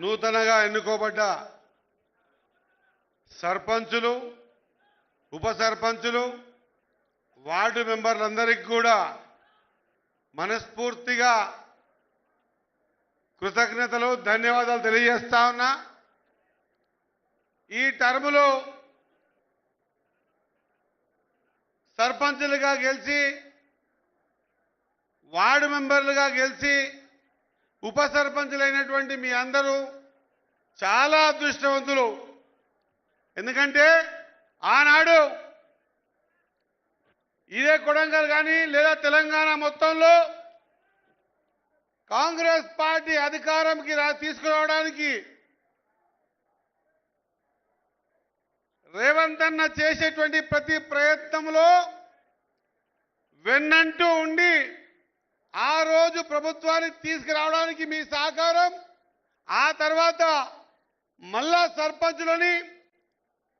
నూతనగా ఎన్నుకోబడ్డ సర్పంచులు ఉప సర్పంచులు వార్డు మెంబర్లందరికీ కూడా మనస్ఫూర్తిగా కృతజ్ఞతలు ధన్యవాదాలు తెలియజేస్తా ఉన్నా. ఈ టర్ములో సర్పంచులుగా గెలిచి వార్డు మెంబర్లుగా గెలిచి ఉప సర్పంచులైనటువంటి మీ అందరూ చాలా అదృష్టవంతులు. ఎందుకంటే ఆనాడు ఇదే కొడంగల్ కానీ లేదా తెలంగాణ మొత్తంలో కాంగ్రెస్ పార్టీ అధికారంకి రా తీసుకురావడానికి రేవంత్ అన్న చేసేటువంటి ప్రతి ప్రయత్నంలో వెన్నంటూ ఉండి ఆ రోజు ప్రభుత్వాన్ని తీసుకురావడానికి మీ సహకారం ఆ తర్వాత మళ్ళా సర్పంచులని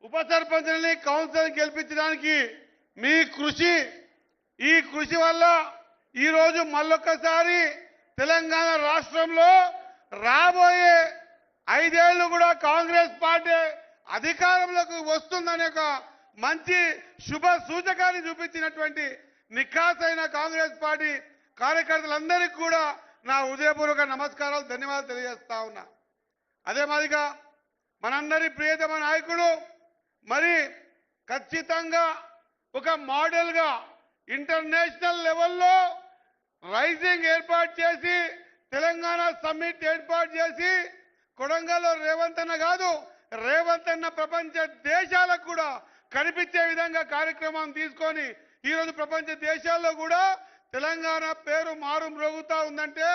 ఉప సర్పంచులని కౌన్సిల్ గెలిపించడానికి మీ కృషి ఈ కృషి వల్ల ఈరోజు మళ్ళొక్కసారి తెలంగాణ రాష్ట్రంలో రాబోయే ఐదేళ్ళు కూడా కాంగ్రెస్ పార్టీ అధికారంలోకి వస్తుందనే ఒక మంచి శుభ సూచకాన్ని చూపించినటువంటి నిఖాసైన కాంగ్రెస్ పార్టీ కార్యకర్తలందరికీ కూడా నా హృదయపూర్వక నమస్కారాలు ధన్యవాదాలు తెలియజేస్తా ఉన్నా. అదే మాదిరిగా మనందరి ప్రియతమ నాయకుడు మరి ఖచ్చితంగా ఒక మోడల్గా ఇంటర్నేషనల్ లెవెల్లో రైజింగ్ ఏర్పాటు చేసి తెలంగాణ సమ్మిట్ ఏర్పాటు చేసి కొడంగల్లో రేవంత్ అన్న కాదు రేవంత్ అన్న ప్రపంచ దేశాలకు కూడా కనిపించే విధంగా కార్యక్రమం తీసుకొని ఈరోజు ప్రపంచ దేశాల్లో కూడా తెలంగాణ పేరు మారు మ్రోగుతా ఉందంటే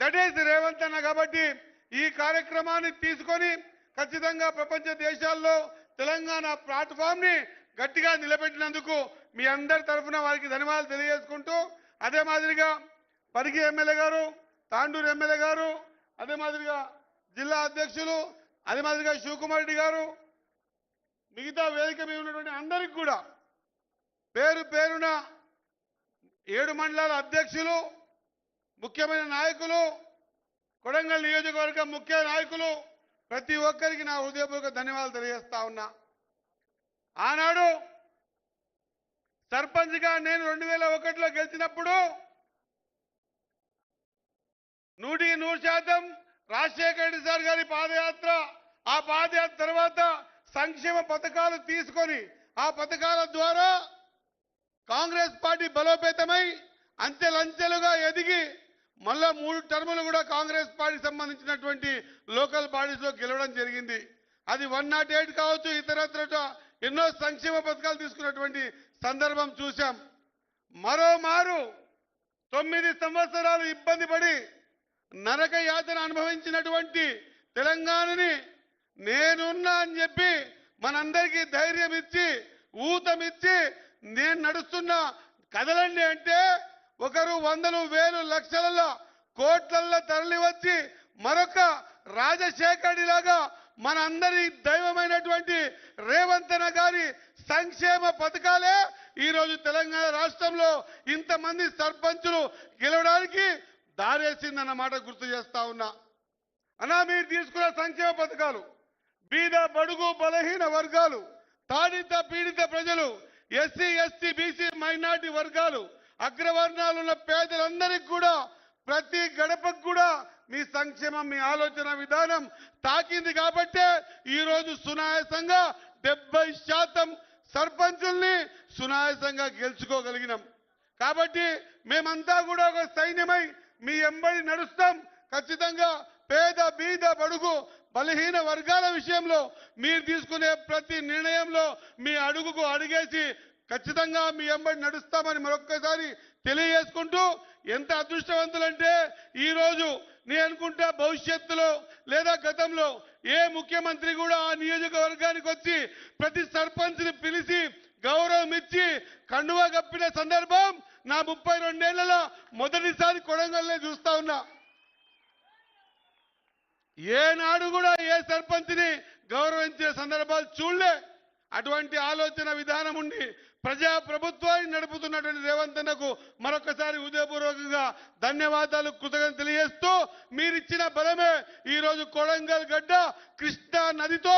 దట్ ఈస్ రేవంత్ అన్న కాబట్టి ఈ కార్యక్రమాన్ని తీసుకొని ఖచ్చితంగా ప్రపంచ దేశాల్లో తెలంగాణ ప్లాట్ఫామ్ని గట్టిగా నిలబెట్టినందుకు మీ అందరి తరఫున వారికి ధన్యవాదాలు తెలియజేసుకుంటూ అదే మాదిరిగా పరిగి ఎమ్మెల్యే గారు తాండూరు ఎమ్మెల్యే గారు అదే మాదిరిగా జిల్లా అధ్యక్షులు అదే మాదిరిగా శివకుమార్ రెడ్డి గారు మిగతా వేదిక మీద ఉన్నటువంటి అందరికి కూడా పేరు పేరున ఏడు మండలాల అధ్యక్షులు ముఖ్యమైన నాయకులు కొడంగల్ నియోజకవర్గం ముఖ్య నాయకులు ప్రతి ఒక్కరికి నా హృదయపూర్వక ధన్యవాదాలు తెలియజేస్తా ఉన్నా. ఆనాడు సర్పంచ్గా నేను రెండు వేల ఒకటిలో గెలిచినప్పుడు నూటికి నూరు శాతం రాజశేఖర రెడ్డి సార్ గారి పాదయాత్ర ఆ పాదయాత్ర తర్వాత సంక్షేమ పథకాలు తీసుకొని ఆ పథకాల ద్వారా కాంగ్రెస్ పార్టీ బలోపేతమై అంచెలంచెలుగా ఎదిగి మళ్ళా మూడు టర్ములు కూడా కాంగ్రెస్ పార్టీ సంబంధించినటువంటి లోకల్ బాడీస్లో గెలవడం జరిగింది. అది వన్ నాట్ ఎయిట్ కావచ్చు ఇతరత్ర ఎన్నో సంక్షేమ పథకాలు తీసుకున్నటువంటి సందర్భం చూశాం. మరోమారు తొమ్మిది సంవత్సరాలు ఇబ్బంది పడి నరక యాతన అనుభవించినటువంటి తెలంగాణని నేనున్నా అని చెప్పి మనందరికీ ధైర్యం ఇచ్చి ఊతమిచ్చి నేను నడుస్తున్నా కదలండి అంటే ఒకరు వందలు వేలు లక్షలలో కోట్లల్లో తరలి వచ్చి మరొక రాజశేఖరుడి లాగా మనందరి దైవమైనటువంటి రేవంతన గారి సంక్షేమ పథకాలే ఈ రోజు తెలంగాణ రాష్ట్రంలో ఇంతమంది సర్పంచులు గెలవడానికి దారేసిందన్నమాట గుర్తు చేస్తా ఉన్నా. అన్నా మీరు తీసుకున్న సంక్షేమ పథకాలు బీద బడుగు బలహీన వర్గాలు తాడిత పీడిత ప్రజలు ఎస్సీ ఎస్టీ బీసీ మైనార్టీ వర్గాలు అగ్రవర్ణాలు ఉన్న పేదలందరికీ కూడా ప్రతి గడపకు కూడా మీ సంక్షేమం మీ ఆలోచన విధానం తాకింది కాబట్టే ఈ రోజు సునాయాసంగా డెబ్బై శాతం సర్పంచుల్ని సునాయాసంగా గెలుచుకోగలిగినాం. కాబట్టి మేమంతా కూడా ఒక సైన్యమై మీ ఎంబడి నడుస్తాం. ఖచ్చితంగా పేద బీద బడుగు బలహీన వర్గాల విషయంలో మీరు తీసుకునే ప్రతి నిర్ణయంలో మీ అడుగుకు అడిగేసి ఖచ్చితంగా మీ ఎంబడి నడుస్తామని మరొక్కసారి తెలియజేసుకుంటూ ఎంత అదృష్టవంతులంటే ఈరోజు నేను అనుకుంటా భవిష్యత్తులో లేదా గతంలో ఏ ముఖ్యమంత్రి కూడా ఆ నియోజకవర్గానికి వచ్చి ప్రతి సర్పంచ్ని పిలిచి గౌరవం ఇచ్చి కండువా కప్పిన సందర్భం నా ముప్పై రెండేళ్ళలో మొదటిసారి కొడంగల్లే చూస్తా ఉన్నా. ఏనాడు కూడా ఏ సర్పంచ్ని గౌరవించే సందర్భాలు చూడలే. అటువంటి ఆలోచన విధానం ఉండి ప్రజా ప్రభుత్వాన్ని నడుపుతున్నటువంటి రేవంత్ అన్నకు మరొకసారి హృదయపూర్వకంగా ధన్యవాదాలు కృతజ్ఞత తెలియజేస్తూ మీరిచ్చిన బలమే ఈరోజు కొడంగల్ గడ్డ కృష్ణా నదితో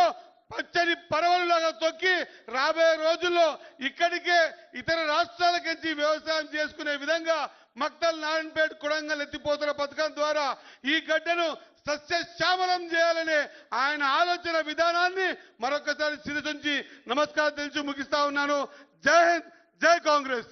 పచ్చని పరవలులాగా తొక్కి రాబోయే రోజుల్లో ఇక్కడికే ఇతర రాష్ట్రాలకించి వ్యవసాయం చేసుకునే విధంగా మక్తల్ నారాయణపేట కొడంగల్ ఎత్తిపోతున్న పథకం ద్వారా ఈ గడ్డను సస్యశ్యామలం చేయాలనే ఆయన ఆలోచన విధానాన్ని మరొకసారి సిరితుంచి నమస్కారం తెలిసి ముగిస్తా ఉన్నాను. జై హింద్ జై కాంగ్రెస్.